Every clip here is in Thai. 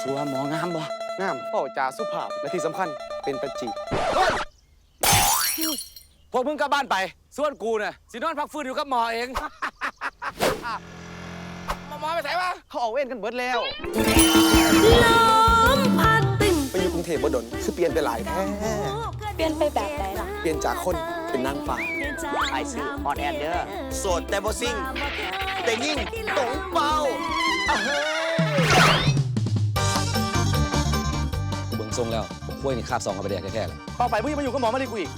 สัวหมองามบ่งามเป่าจาสุภาพ และที่สำคัญเป็นตะจีบพวกมึงกลับบ้านไป ส่วนกูน่ะสินอนพักฟื้นอยู่กับหมอเอง หมอหมอไปไหนวะเขาออกเว้นกันเบิดแล้วลมพัดตึงไปอยู่กรุงเทพบ่ดนคือเปลี่ยนไปหลายแท้เปลี่ยนไปแบบไหนล่ะเปลี่ยนจากคนเป็นนางฟ้าไอซื้อออนแอนเดอร์ โสดแต่บ่ซิ่ง แต่ยิ่งตรงเป้า ทรงแล้วผมคุยนี่คาบสองกับไปแดกแท้ๆเลยต่อไปมึงจะมาอยู่กับหมอมาดีกูอีก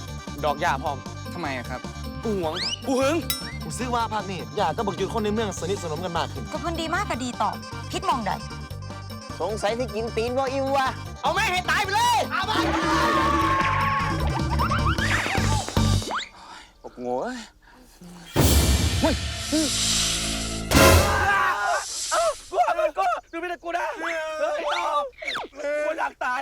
ดอกหญ้าพร้อมทำไมอะครับ กูหวง กูหึง กูซื้อว่าภาคนี้อยากก็บอกจุดคนในเมืองสนิทสนมกันมากขึ้นก็มันดีมากก็ดีต่อพิษมองใดสงสัยที่กินตีนบ่อิ่มวะเอาแม่ให้ตายไปเลยเอาไปโอ้โง่เฮ้ยกูเอามันกูดูไม่ได้กูนะเฮ้ยต่อกูอยากตาย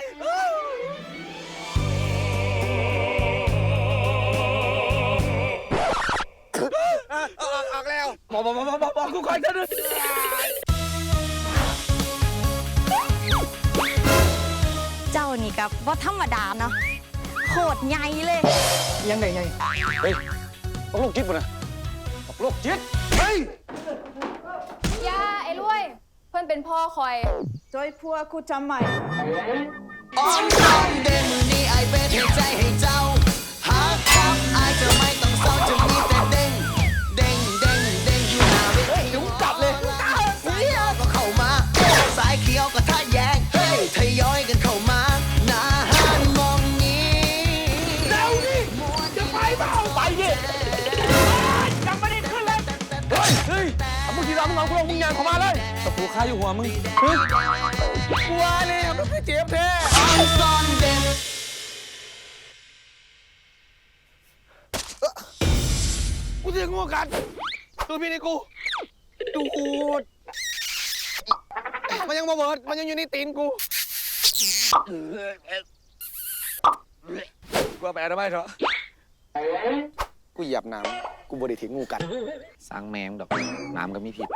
หมอกูคอยจะดูเจ้านี่กับว่าธรรมดาเนาะโคตรใหญ่เลย ยังไงไงเฮ้ยตกโรคจิตป่ะนะตกโรคจิตเฮ้ยย่าไอ้รวยเพื่อนเป็นพ่อคอยจอยพัวกูจำใหม่ออนซอนเดมือนี้ไอเป็นให้ใจให้เจ้า เฮ้ยเฮ้ยเอามึงทีเรามึงเอากูลงมึงยางเข้ามาเลยตะปูคาอยู่หัวมึงเฮ้ยกลัวเลยมันไม่เจ็บแท้ออนซอนเดมกูจะงูกันตัวพี่นี่กูดูดมันยังมาเบิดมันยังอยู่ในตีนกูกูเอาไปอะไรเถอะกูเหยียบน้ำ กูบริถิงงูกัดสร้างแมงดอกน้ำก็มีผิด